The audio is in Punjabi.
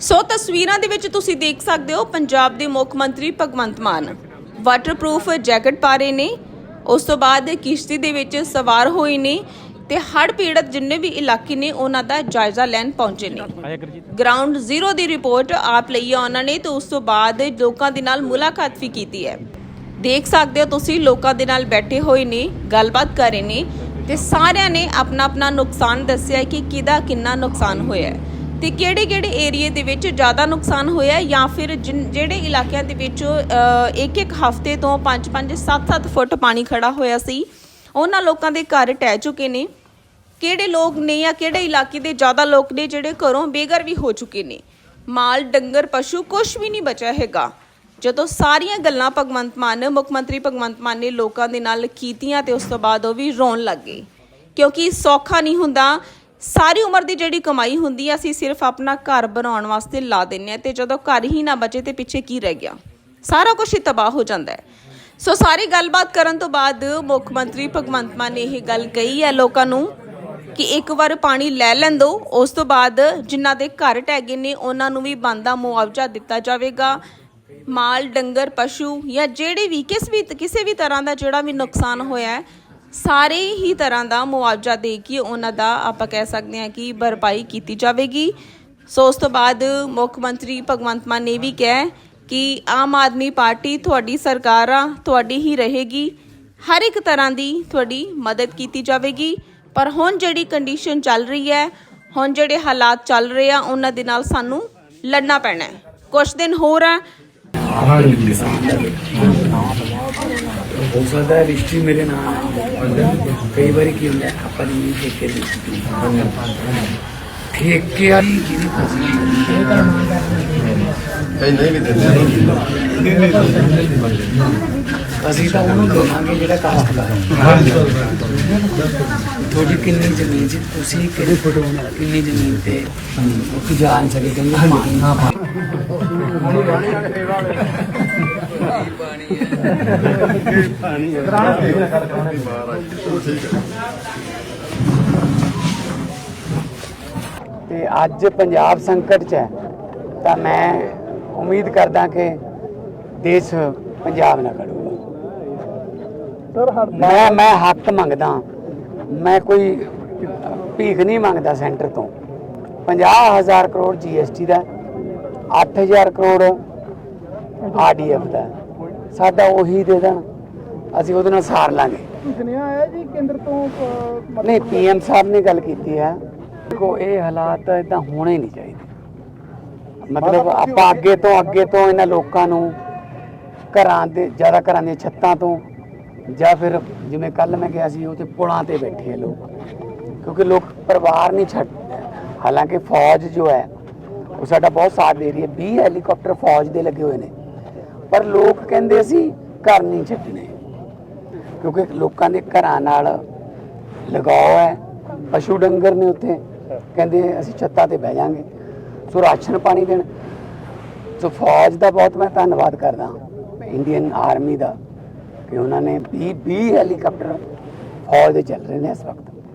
ਸੋ ਤਸਵੀਰਾਂ ਦੇ ਵਿੱਚ ਤੁਸੀਂ ਦੇਖ ਸਕਦੇ ਹੋ ਪੰਜਾਬ ਦੇ ਮੁੱਖ ਮੰਤਰੀ ਭਗਵੰਤ ਮਾਨ। ਵਾਟਰਪ੍ਰੂਫ ਜੈਕਟ ਪਾ ਰਹੇ ਨੇ। ਉਸ ਤੋਂ ਬਾਅਦ ਕਿਸ਼ਤੀ ਦੇ ਵਿੱਚ ਸਵਾਰ ਹੋਏ ਨੇ ਤੇ ਹੜ੍ਹ ਪੀੜਤ ਜਿੰਨੇ ਵੀ ਇਲਾਕੇ ਨੇ, ਉਹਨਾਂ ਦਾ ਜਾਇਜ਼ਾ ਲੈਣ ਪਹੁੰਚੇ ਨੇ। ਗਰਾਊਂਡ ਜ਼ੀਰੋ ਦੀ ਰਿਪੋਰਟ ਆਪ ਲਈ ਆ ਉਹਨਾਂ ਨੇ ਤੇ ਉਸ ਤੋਂ ਬਾਅਦ ਲੋਕਾਂ ਦੇ ਨਾਲ ਮੁਲਾਕਾਤ ਵੀ ਕੀਤੀ ਹੈ। ਦੇਖ ਸਕਦੇ ਹੋ ਤੁਸੀਂ ਲੋਕਾਂ ਦੇ ਨਾਲ ਬੈਠੇ ਹੋਏ ਨੇ, ਗੱਲਬਾਤ ਕਰ ਰਹੇ ਨੇ ਤੇ ਸਾਰਿਆਂ ਨੇ ਆਪਣਾ ਆਪਣਾ ਨੁਕਸਾਨ ਦੱਸਿਆ ਕਿ ਕਿਹਦਾ ਕਿੰਨਾ ਨੁਕਸਾਨ ਹੋਇਆ ਹੈ। ਤੇ ਕਿਹੜੇ ਕਿਹੜੇ ਏਰੀਏ ਦੇ ਵਿੱਚ ਜ਼ਿਆਦਾ ਨੁਕਸਾਨ ਹੋਇਆ ਜਾਂ ਫਿਰ ਜਿਨ- ਜਿਹੜੇ ਇਲਾਕਿਆਂ ਦੇ ਵਿੱਚ ਇੱਕ ਇੱਕ ਹਫ਼ਤੇ ਤੋਂ 5-5 7-7 ਫੁੱਟ ਪਾਣੀ ਖੜਾ ਹੋਇਆ ਸੀ। ਉਹਨਾਂ ਲੋਕਾਂ ਦੇ ਘਰ ਟਹਿ ਚੁੱਕੇ ਨੇ। ਕਿਹੜੇ ਲੋਕ ਨੇ ਜਾਂ ਕਿਹੜੇ ਇਲਾਕੇ ਦੇ ਜ਼ਿਆਦਾ ਲੋਕ ਨੇ ਜਿਹੜੇ ਘਰੋਂ ਬੇਘਰ ਵੀ ਹੋ ਚੁੱਕੇ ਨੇ? ਮਾਲ, ਡੰਗਰ, ਪਸ਼ੂ ਕੁਝ ਵੀ ਨਹੀਂ ਬਚਿਆ ਹੈਗਾ। ਜਦੋਂ ਸਾਰੀਆਂ ਗੱਲਾਂ ਭਗਵੰਤ ਮਾਨ, ਮੁੱਖ ਮੰਤਰੀ ਭਗਵੰਤ ਮਾਨ ਨੇ ਲੋਕਾਂ ਦੇ ਨਾਲ ਕੀਤੀਆਂ ਤੇ ਉਸ ਤੋਂ ਬਾਅਦ ਉਹ ਵੀ ਰੋਣ ਲੱਗ ਗਏ। ਕਿਉਂਕਿ ਸੌਖਾ ਨਹੀਂ ਹੁੰਦਾ ਸਾਰੀ ਉਮਰ ਦੀ ਜਿਹੜੀ ਕਮਾਈ ਹੁੰਦੀ ਹੈ ਅਸੀਂ ਸਿਰਫ ਆਪਣਾ ਘਰ ਬਣਾਉਣ ਵਾਸਤੇ ਲਾ ਦਿੰਨੇ ਆ ਤੇ ਜਦੋਂ ਘਰ ਹੀ ਨਾ ਬਚੇ ਤੇ ਪਿੱਛੇ ਕੀ ਰਹਿ ਗਿਆ? ਸਾਰਾ ਕੁਝ ਹੀ ਤਬਾਹ ਹੋ ਜਾਂਦਾ ਹੈ। ਸੋ ਸਾਰੀ ਗੱਲਬਾਤ ਕਰਨ ਤੋਂ ਬਾਅਦ ਮੁੱਖ ਮੰਤਰੀ ਭਗਵੰਤ ਮਾਨ ਨੇ ਇਹ ਗੱਲ ਕਹੀ ਹੈ ਲੋਕਾਂ ਨੂੰ ਕਿ ਇੱਕ ਵਾਰ ਪਾਣੀ ਲੈ ਲੈਣ ਦਿਓ ਉਸ ਤੋਂ ਬਾਅਦ ਜਿਨ੍ਹਾਂ ਦੇ ਘਰ ਟਹਿ ਗਏ ਨੇ, ਉਹਨਾਂ ਨੂੰ ਵੀ ਬੰਦਾ ਮੁਆਵਜ਼ਾ ਦਿੱਤਾ ਜਾਵੇਗਾ। ਮਾਲ, ਡੰਗਰ, ਪਸ਼ੂ ਜਾਂ ਜਿਹੜੇ ਵੀ ਕਿਸ ਵੀ, ਕਿਸੇ ਵੀ ਤਰ੍ਹਾਂ ਦਾ ਜਿਹੜਾ ਵੀ ਨੁਕਸਾਨ ਹੋਇਆ ਹੈ ਸਾਰੇ ਹੀ ਤਰ੍ਹਾਂ ਦਾ ਮੁਆਵਜ਼ਾ ਦੇ ਕੇ ਉਹਨਾਂ ਦਾ ਆਪਾਂ ਕਹਿ ਸਕਦੇ ਹਾਂ ਕਿ ਭਰਪਾਈ ਕੀਤੀ ਜਾਵੇਗੀ। ਸੋ ਉਸ ਤੋਂ ਬਾਅਦ ਮੁੱਖ ਮੰਤਰੀ ਭਗਵੰਤ ਮਾਨ ਨੇ ਵੀ ਕਿਹਾ ਕਿ ਆਮ ਆਦਮੀ ਪਾਰਟੀ ਤੁਹਾਡੀ ਸਰਕਾਰ ਆ, ਤੁਹਾਡੀ ਹੀ ਰਹੇਗੀ। ਹਰ ਇੱਕ ਤਰ੍ਹਾਂ ਦੀ ਤੁਹਾਡੀ ਮਦਦ ਕੀਤੀ ਜਾਵੇਗੀ। ਪਰ ਹੁਣ ਜਿਹੜੀ ਕੰਡੀਸ਼ਨ ਚੱਲ ਰਹੀ ਹੈ, ਹੁਣ ਜਿਹੜੇ ਹਾਲਾਤ ਚੱਲ ਰਹੇ ਆ, ਉਹਨਾਂ ਦੇ ਨਾਲ ਸਾਨੂੰ ਲੜਨਾ ਪੈਣਾ ਹੈ। ਕੁਝ ਦਿਨ ਹੋਰ ਆ। ਹੋ ਸਕਦਾ ਹੈ ਰਿਸ਼ਤੀ ਮੇਰੇ ਨਾਲ ਕਈ ਵਾਰੀ ਕੀ ਹੁੰਦਾ ਆਪਾਂ ਨੂੰ ਠੇਕੇ ਦੇ ਠੇਕੇ ਵਾਲੀ ਫਸਲ ਕਈ ਨਹੀਂ ਵੀ ਦਿੰਦੇ ਅਸੀਂ ਤਾਂ ਉਹਨੂੰ ਦੇਵਾਂਗੇ ਜਿਹੜਾ ਕਾਸ਼ਤਕਾਰ ਹੈ ਤੁਹਾਡੀ ਕਿੰਨੀ ਜ਼ਮੀਨ ਸੀ? ਤੁਸੀਂ ਕਿਹੜੇ ਫੋਟੋ ਕਿੰਨੀ ਜ਼ਮੀਨ ਤੇ ਉਹ ਕੀ ਜਾਣ ਸਕੇ? ਕਹਿੰਦੇ ਪਾਣੀ ਹਾਂ। ਤੇ ਅੱਜ ਪੰਜਾਬ ਸੰਕਟ 'ਚ ਹੈ ਤਾਂ ਮੈਂ ਉਮੀਦ ਕਰਦਾ ਕਿ ਦੇਸ਼ ਪੰਜਾਬ ਨਾਲ ਖੜੂਗਾ। ਮੈਂ ਮੈਂ ਹੱਕ ਮੰਗਦਾ ਮੈਂ ਕੋਈ ਭੀਖ ਨਹੀਂ ਮੰਗਦਾ ਸੈਂਟਰ ਤੋਂ। 50000 ਕਰੋੜ ਜੀਐਸਟੀ ਦਾ 8000 ਕਰੋੜ ਆਰਡੀਐਫ ਦਾ ਸਾਡਾ ਉਹੀ ਦੇ ਦੇਣ ਅਸੀਂ ਉਹਦੇ ਨਾਲ ਸਾਰ ਲਾਂਗੇ। ਸੁਨੇਹਾ ਆਇਆ ਜੀ ਕੇਂਦਰ ਤੋਂ ਨਹੀਂ ਪੀਐਮ ਸਾਹਿਬ ਨੇ ਗੱਲ ਕੀਤੀ ਹੈ। ਦੇਖੋ ਇਹ ਹਾਲਾਤ ਇਦਾਂ ਹੋਣੇ ਨਹੀਂ ਚਾਹੀਦੇ। ਮਤਲਬ ਆਪਾਂ ਅੱਗੇ ਤੋਂ ਅੱਗੇ ਤੋਂ ਇਹਨਾਂ ਲੋਕਾਂ ਨੂੰ ਘਰਾਂ ਦੇ ਜ਼ਿਆਦਾ ਘਰਾਂ ਦੀਆਂ ਛੱਤਾਂ ਤੋਂ ਜਾਂ ਫਿਰ ਜਿਵੇਂ ਕੱਲ ਮੈਂ ਕਿਹਾ ਸੀ ਉਹ ਤੇ ਪੁਲਾਂ ਤੇ ਬੈਠੇ ਆ ਲੋਕ। ਕਿਉਂਕਿ ਲੋਕ ਪਰਿਵਾਰ ਨਹੀਂ ਛੱਡ ਹਾਲਾਂਕਿ ਫੌਜ ਜੋ ਹੈ ਉਹ ਸਾਡਾ ਬਹੁਤ ਸਾਥ ਦੇ ਰਹੀ ਹੈ। 20 ਹੈਲੀਕਾਪਟਰ ਫੌਜ ਦੇ ਲੱਗੇ ਹੋਏ ਨੇ। ਪਰ ਲੋਕ ਕਹਿੰਦੇ ਅਸੀਂ ਘਰ ਨਹੀਂ ਛੱਡਣੇ। ਕਿਉਂਕਿ ਲੋਕਾਂ ਦੇ ਘਰਾਂ ਨਾਲ ਲਗਾਓ ਹੈ। ਪਸ਼ੂ ਡੰਗਰ ਨੇ ਉੱਥੇ। ਕਹਿੰਦੇ ਅਸੀਂ ਛੱਤਾਂ ਤੇ ਬਹਿ ਜਾਾਂਗੇ। ਸੋ ਰਾਸ਼ਨ ਪਾਣੀ ਦੇਣ। ਸੋ ਫੌਜ ਦਾ ਬਹੁਤ ਮੈਂ ਧੰਨਵਾਦ ਕਰਦਾ। ਇੰਡੀਅਨ ਆਰਮੀ ਦਾ ਕਿ ਉਹਨਾਂ ਨੇ 20 20 ਹੈਲੀਕਾਪਟਰ ਫੌਜ ਦੇ ਚੱਲ ਰਹੇ ਨੇ ਇਸ ਵਕਤ।